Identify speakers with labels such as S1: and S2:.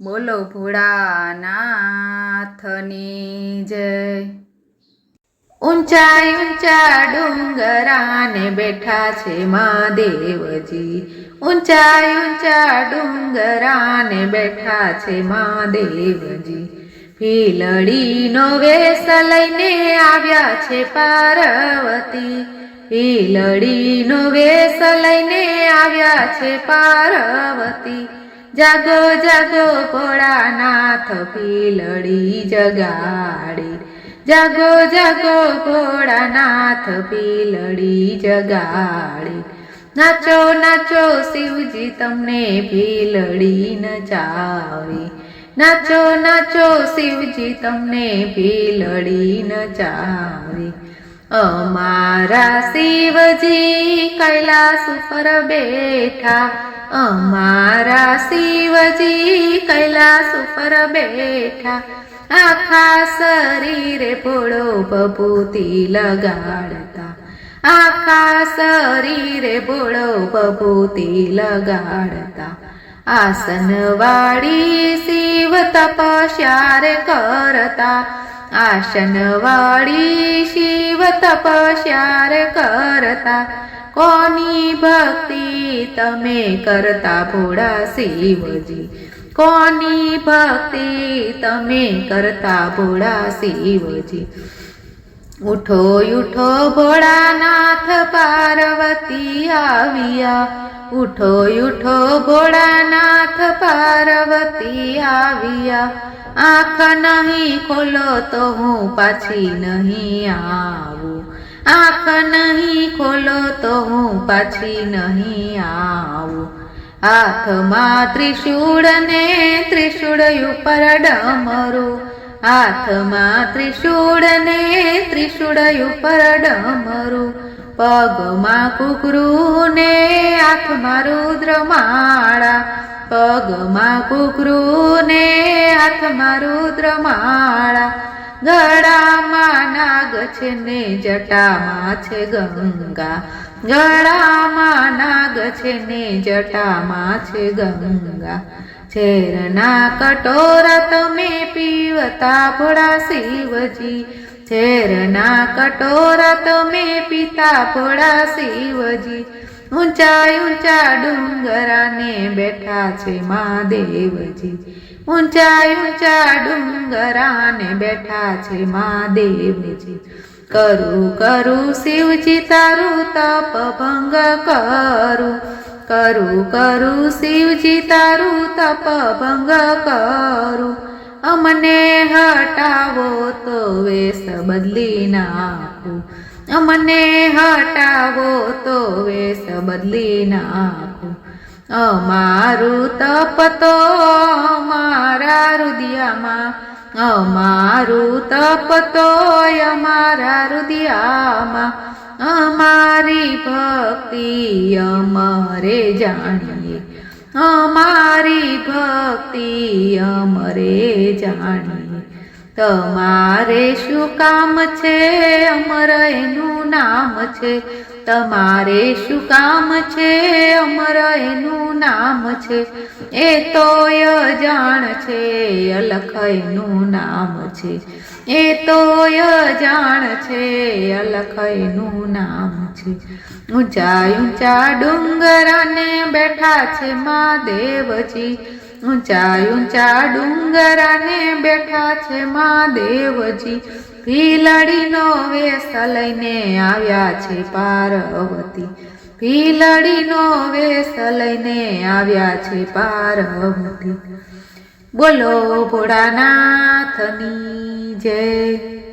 S1: બોલો ભોળાનાથની જય. ઊંચાઈ ઊંચા ડુંગરાને બેઠા છે મહાદેવજી ઊંચાઈ ઊંચા ડુંગરાને બેઠા છે મહાદેવજી ભીલડીનો વેશ લઈને આવ્યા છે પાર્વતી. ભીલડીનો વેશ લઈને આવ્યા છે પાર્વતી. જાગો જાગો, ભોળાનાથ પીલડી જગાડી. જાગો જાગો, ભોળાનાથ પીલડી જગાડી. નાચો નાચો, શિવજી તમને ભીલડી નચાવી. નાચો નાચો, શિવજી તમને ભીલડી નચાવી. અમારા શિવજી કૈલાસ ઉપર બેઠા અમારા શિવજી કૈલાસ ઉપર બેઠા. આખા શરીરે ભોળો બભૂતી લગાડતા. આખા શરીરે ભોળો બભૂતી લગાડતા. આસન વાળી શિવ તપસ્યારે કરતા. આસનવાળી શિવ તપસ્યારે કરતા. કોની ભક્તિ તમે કરતા ભોળા શિવજી? કોની ભક્તિ તમે કરતા ભોળા શિવજી? ઉઠો ઉઠો ભોળાનાથ પાર્વતી આવ્યા. ઉઠો ઉઠો ભોળાનાથ પાર્વતી આવ્યા. આંખ નહીં ખોલો તો હું પાછી નહીં આવું આંખ નહીં ખોલો તો હું પાછી નહીં આવું. હાથમાં ત્રિશૂળ ને ત્રિશૂળ ઉપર ડમરું. હાથમાં ત્રિશૂળ ને ત્રિશૂળ ઉપર ડમરું. પગમાં કુકરું ને હાથમાં રુદ્રમાળા. પગમાં કુકરું ને હાથમાં રુદ્રમાળા. ગળામાં નાગ છે ને જટામાં છે ગંગા. ગળામાં નાગ છે ને જટામાં છે ગંગા. ઝેરના કટોરા તમે પીવતા ભોળા શિવજી. ઝેરના કટોરા તમે પીતા ભોળા શિવજી. ઊંચા ઊંચા ડુંગરાને બેઠા છે મહાદેવજી ઊંચા ઊંચા ડુંગરાને બેઠા છે મહાદેવજી કરું કરું શિવજી તારું તપ ભંગ કરું. કરું કરું શિવજી તારું તપ ભંગ કરું. અમને હટાવો તો વેશ બદલી નાખું અમને હટાવો તો વેશ બદલી નાખો. અમારું તપ તો અમારા રુદિયામાં. અમારું તપ તો અમારા રુદિયામાં. અમારી ભક્તિ અમરે જાણીએ. અમારી ભક્તિ અમરે જાણીએ. તમારે શું કામ છે? અમર એનું નામ છે. તમારે શું કામ છે? અમર એનું નામ છે. એ તો જાણ છે, અલખ એનું નામ છે. એ તો જાણ છે, અલખ એનું નામ છે. ઊંચા ઊંચા ડુંગરાને બેઠા છે મહાદેવજી. ઊંચા ઊંચા ડુંગરાને બેઠા છે મહાદેવજી ભીલડીનો વેશ લઈને આવ્યા છે પાર્વતી. ભીલડીનો વેશ લઈને આવ્યા છે પાર્વતી. બોલો ભોળાનાથની જય.